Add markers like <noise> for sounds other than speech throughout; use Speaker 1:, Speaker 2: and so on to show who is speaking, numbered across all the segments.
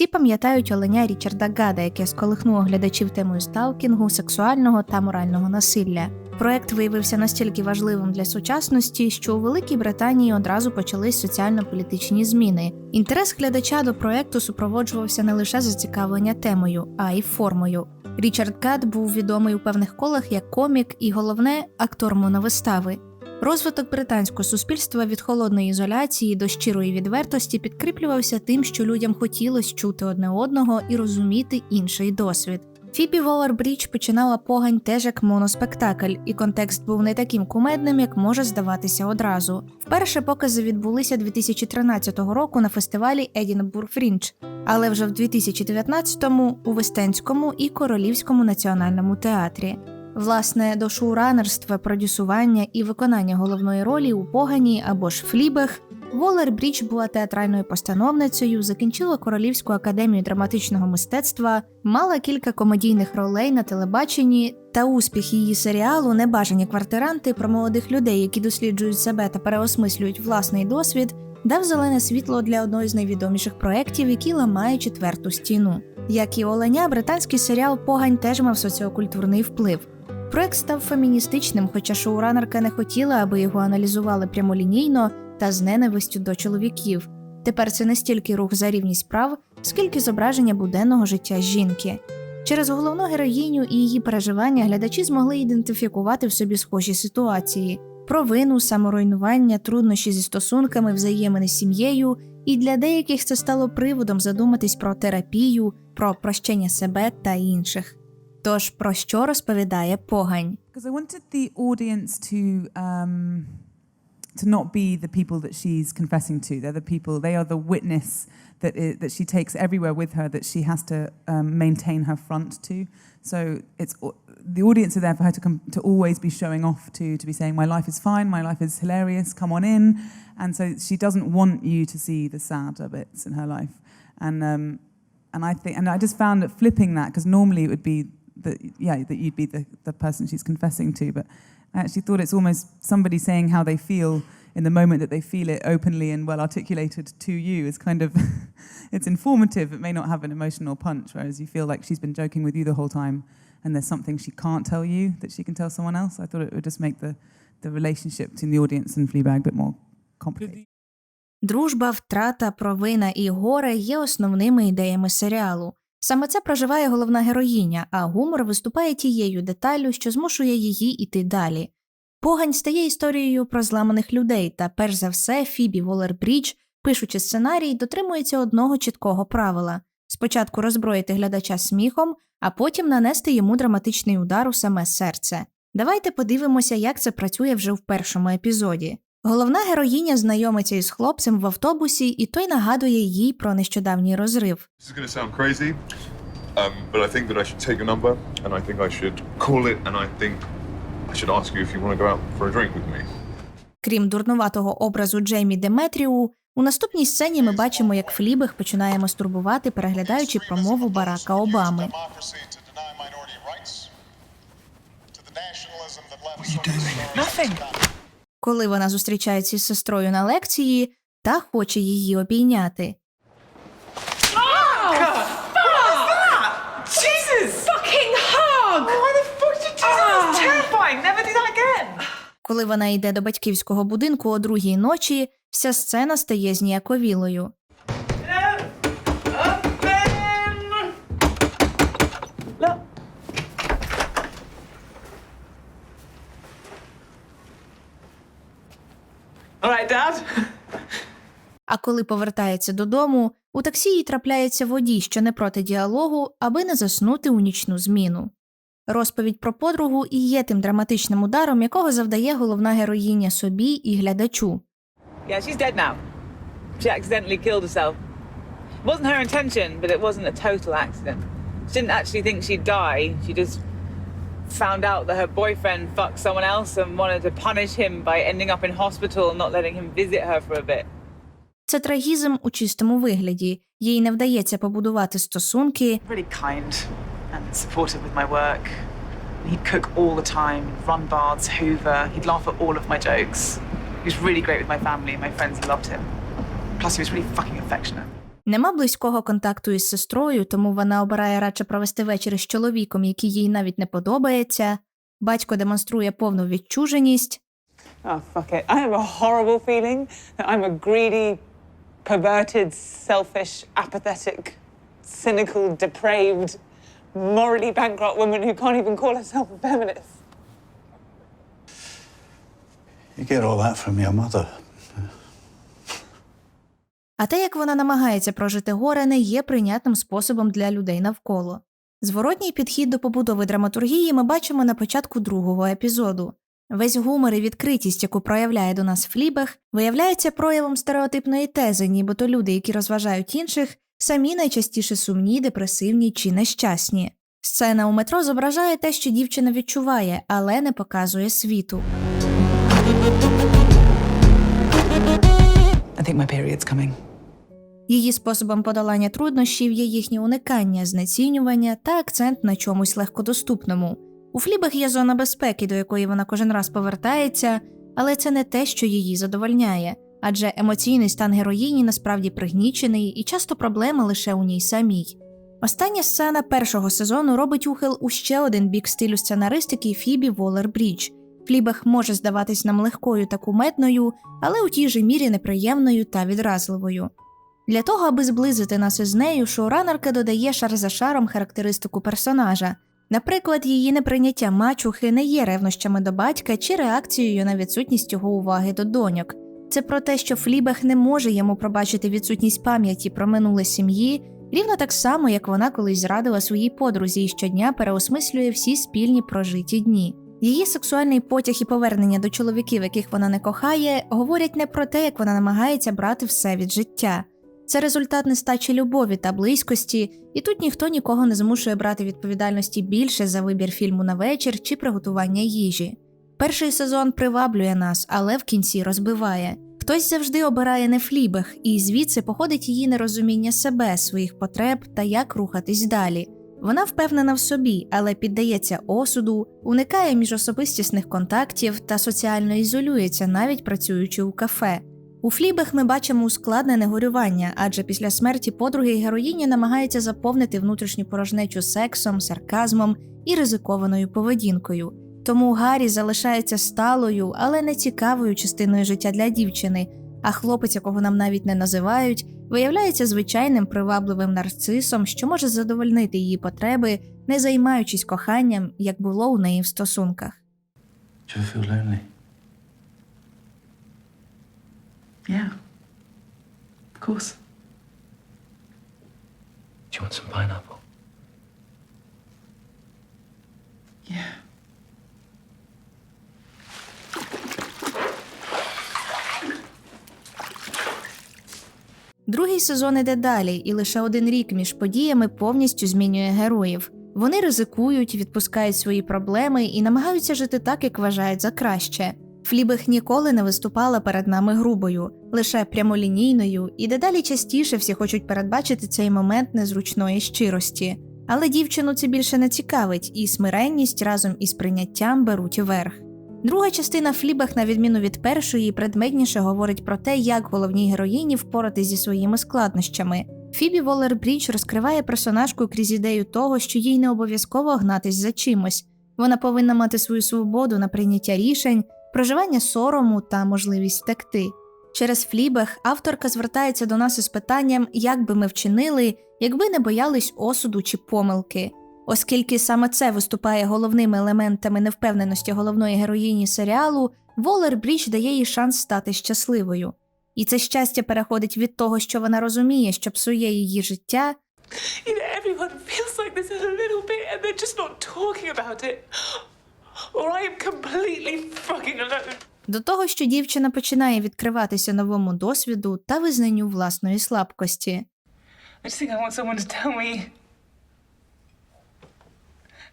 Speaker 1: Всі пам'ятають оленя Річарда Гада, яке сколихнуло глядачів темою сталкінгу, сексуального та морального насилля. Проект виявився настільки важливим для сучасності, що у Великій Британії одразу почались соціально-політичні зміни. Інтерес глядача до проекту супроводжувався не лише зацікавлення темою, а й формою. Річард Гад був відомий у певних колах як комік і головне актор моновистави. Розвиток британського суспільства від холодної ізоляції до щирої відвертості підкріплювався тим, що людям хотілося чути одне одного і розуміти інший досвід. Фібі Волер-Брідж починала погань теж як моноспектакль, і контекст був не таким кумедним, як може здаватися одразу. Вперше покази відбулися 2013 року на фестивалі Едінбург Фрінч, але вже в 2019-му у Вестенському і Королівському національному театрі. Власне, до шоуранерства, продюсування і виконання головної ролі у погані або ж флібех Волер Брідж була театральною постановницею, закінчила Королівську академію драматичного мистецтва, мала кілька комедійних ролей на телебаченні, та успіх її серіалу Небажані квартиранти про молодих людей, які досліджують себе та переосмислюють власний досвід, дав зелене світло для одного з найвідоміших проєктів, які ламає четверту стіну. Як і Оленя, британський серіал Погань теж мав соціокультурний вплив. Проект став феміністичним, хоча шоуранерка не хотіла, аби його аналізували прямолінійно та з ненавистю до чоловіків. Тепер це не стільки рух за рівність прав, скільки зображення буденного життя жінки. Через головну героїню і її переживання глядачі змогли ідентифікувати в собі схожі ситуації: провину, саморуйнування, труднощі зі стосунками, взаємини з сім'єю, і для деяких це стало приводом задуматись про терапію, про прощення себе та інших. Тож про що розповідає погань?
Speaker 2: because I wanted the audience to um, to not be the people that she's confessing to. They're the people. They are the witness that i that she takes everywhere with her. That she has to um, maintain her front to. So it's au- the audience are there for her to come to always be showing off to to be saying my life is fine, my life is hilarious. Come on in, and so she doesn't want you to see the sadder bits in her life. And um, and I think and I just found that flipping that because normally it would be that yeah that you'd be the, the person she's confessing to but i actually thought it's almost somebody saying how they feel in the moment that they feel it openly and well articulated to you is kind of <laughs> it's informative it may not have an emotional punch whereas you feel like she's been joking with you the whole time and there's something she can't tell you that she can tell someone else i thought it would just make the the relationship between the audience and fleabag a bit more complicated
Speaker 1: Дружба, втрата, провина і горе є основними ідеями серіалу. Саме це проживає головна героїня, а гумор виступає тією деталлю, що змушує її йти далі. Погань стає історією про зламаних людей, та перш за все Фібі Волер-Брідж, пишучи сценарій, дотримується одного чіткого правила: спочатку роззброїти глядача сміхом, а потім нанести йому драматичний удар у саме серце. Давайте подивимося, як це працює вже в першому епізоді. Головна героїня знайомиться із хлопцем в автобусі, і той нагадує їй про нещодавній розрив.
Speaker 3: Um, you you.
Speaker 1: Крім дурнуватого образу Джеймі Деметріу, у наступній сцені ми бачимо, як Флібег починає мастурбувати, переглядаючи промову Барака Обами.
Speaker 4: that left so many
Speaker 2: Nothing.
Speaker 1: Коли вона зустрічається із сестрою на лекції та хоче її обійняти.
Speaker 5: That again.
Speaker 1: Коли вона йде до батьківського будинку о другій ночі, вся сцена стає зніяковілою.
Speaker 5: All right, Dad.
Speaker 1: А коли повертається додому, у таксі їй трапляється водій, що не проти діалогу, аби не заснути у нічну зміну. Розповідь про подругу і є тим драматичним ударом, якого завдає головна героїня собі і глядачу.
Speaker 5: Yeah, she's dead now. She accidentally killed herself. It wasn't her intention, but it wasn't a total accident. She didn't actually think she'd die. She just found out that her boyfriend fucked someone else and wanted to punish him by ending up in hospital and not letting him visit her for a bit.
Speaker 1: Це трагізм у чистому вигляді. Їй не вдається побудувати стосунки,
Speaker 6: really kind and supportive with my work. He'd cook all the time, run baths, hoover. He'd laugh at all of my jokes. He was really great with my family and my friends loved him. Plus, he was really fucking affectionate.
Speaker 1: Нема близького контакту із сестрою, тому вона обирає радше провести вечір з чоловіком, який їй навіть не подобається. Батько демонструє повну відчуженість.
Speaker 7: Oh, fuck it. I have a horrible feeling that I'm a greedy, perverted, selfish, apathetic, cynical, depraved, morally bankrupt woman who can't even call herself a feminist.
Speaker 8: You get all that from your mother.
Speaker 1: А те, як вона намагається прожити горе, не є прийнятним способом для людей навколо. Зворотній підхід до побудови драматургії ми бачимо на початку другого епізоду. Весь гумор і відкритість, яку проявляє до нас Флібег, виявляється проявом стереотипної тези, нібито люди, які розважають інших, самі найчастіше сумні, депресивні чи нещасні. Сцена у метро зображає те, що дівчина відчуває, але не показує світу.
Speaker 6: I think my period's coming.
Speaker 1: Її способом подолання труднощів є їхнє уникання, знецінювання та акцент на чомусь легкодоступному. У флібах є зона безпеки, до якої вона кожен раз повертається, але це не те, що її задовольняє, адже емоційний стан героїні насправді пригнічений і часто проблема лише у ній самій. Остання сцена першого сезону робить ухил у ще один бік стилю сценаристики Фібі Волер Брідж. Флібах може здаватись нам легкою та куметною, але у тій же мірі неприємною та відразливою. Для того, аби зблизити нас із нею, шоуранерка додає шар за шаром характеристику персонажа. Наприклад, її неприйняття мачухи не є ревнощами до батька чи реакцією на відсутність його уваги до доньок. Це про те, що Флібах не може йому пробачити відсутність пам'яті про минуле сім'ї, рівно так само, як вона колись зрадила своїй подрузі і щодня переосмислює всі спільні прожиті дні. Її сексуальний потяг і повернення до чоловіків, яких вона не кохає, говорять не про те, як вона намагається брати все від життя. Це результат нестачі любові та близькості, і тут ніхто нікого не змушує брати відповідальності більше за вибір фільму на вечір чи приготування їжі. Перший сезон приваблює нас, але в кінці розбиває. Хтось завжди обирає не флібег, і звідси походить її нерозуміння себе, своїх потреб та як рухатись далі. Вона впевнена в собі, але піддається осуду, уникає міжособистісних контактів та соціально ізолюється, навіть працюючи у кафе. У флібах ми бачимо ускладнене горювання, адже після смерті подруги героїні намагається заповнити внутрішню порожнечу сексом, сарказмом і ризикованою поведінкою. Тому Гаррі залишається сталою, але не цікавою частиною життя для дівчини. А хлопець, якого нам навіть не називають, виявляється звичайним привабливим нарцисом, що може задовольнити її потреби, не займаючись коханням, як було у неї в стосунках.
Speaker 8: Do you feel lonely?
Speaker 6: Yeah. Of course.
Speaker 9: Do you want some pineapple?
Speaker 6: Yeah.
Speaker 1: Другий сезон іде далі, і лише один рік між подіями повністю змінює героїв. Вони ризикують, відпускають свої проблеми і намагаються жити так, як вважають за краще. Флібех ніколи не виступала перед нами грубою, лише прямолінійною, і дедалі частіше всі хочуть передбачити цей момент незручної щирості. Але дівчину це більше не цікавить, і смиренність разом із прийняттям беруть верх. Друга частина Флібах, на відміну від першої, предметніше говорить про те, як головній героїні впоратись зі своїми складнощами. Фібі Волер Брідж розкриває персонажку крізь ідею того, що їй не обов'язково гнатись за чимось. Вона повинна мати свою свободу на прийняття рішень, проживання сорому та можливість втекти. Через Флібег авторка звертається до нас із питанням, як би ми вчинили, якби не боялись осуду чи помилки. Оскільки саме це виступає головними елементами невпевненості головної героїні серіалу, Волер Брідж дає їй шанс стати щасливою. І це щастя переходить від того, що вона розуміє, що псує її життя,
Speaker 7: You know, Or I am completely fucking alone.
Speaker 1: до того, що дівчина починає відкриватися новому досвіду та визнанню власної слабкості.
Speaker 7: I just think I want someone to tell me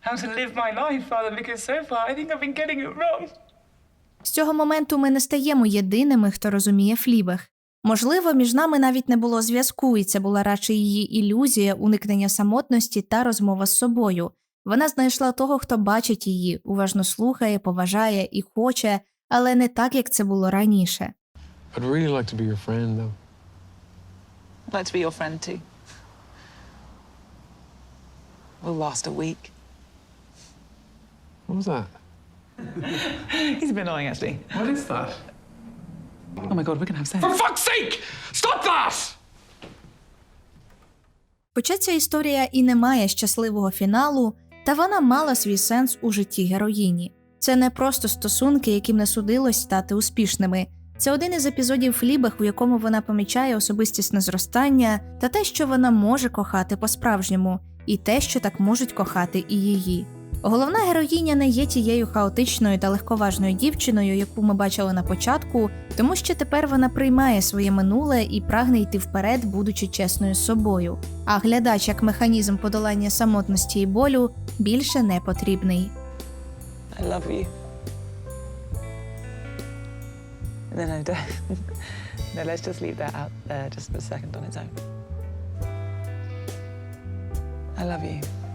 Speaker 7: how to live my life, rather, because so far I think I've been getting it wrong.
Speaker 1: З цього моменту ми не стаємо єдиними, хто розуміє Флібег. Можливо, між нами навіть не було зв'язку, і це була радше її ілюзія, уникнення самотності та розмова з собою. Вона знайшла того, хто бачить її, уважно слухає, поважає і хоче, але не так, як це було раніше.
Speaker 9: I'd really like to be your friend, though.
Speaker 6: I'd like to be your friend too. We'll last a week.
Speaker 9: What was that?
Speaker 6: He's a bit annoying, actually.
Speaker 9: What is that?
Speaker 6: Oh my god, we're gonna have sex.
Speaker 9: For fuck's sake! Stop that!
Speaker 1: Хоча ця історія і не має щасливого фіналу, та вона мала свій сенс у житті героїні. Це не просто стосунки, яким не судилось стати успішними. Це один із епізодів Флібах, у якому вона помічає особистісне зростання та те, що вона може кохати по-справжньому, і те, що так можуть кохати і її. Головна героїня не є тією хаотичною та легковажною дівчиною, яку ми бачили на початку, тому що тепер вона приймає своє минуле і прагне йти вперед, будучи чесною з собою. А глядач як механізм подолання самотності і болю більше не потрібний.
Speaker 6: I love you. No, no, don't. <laughs> no, let's just leave that out there just for a second on its own. I love you.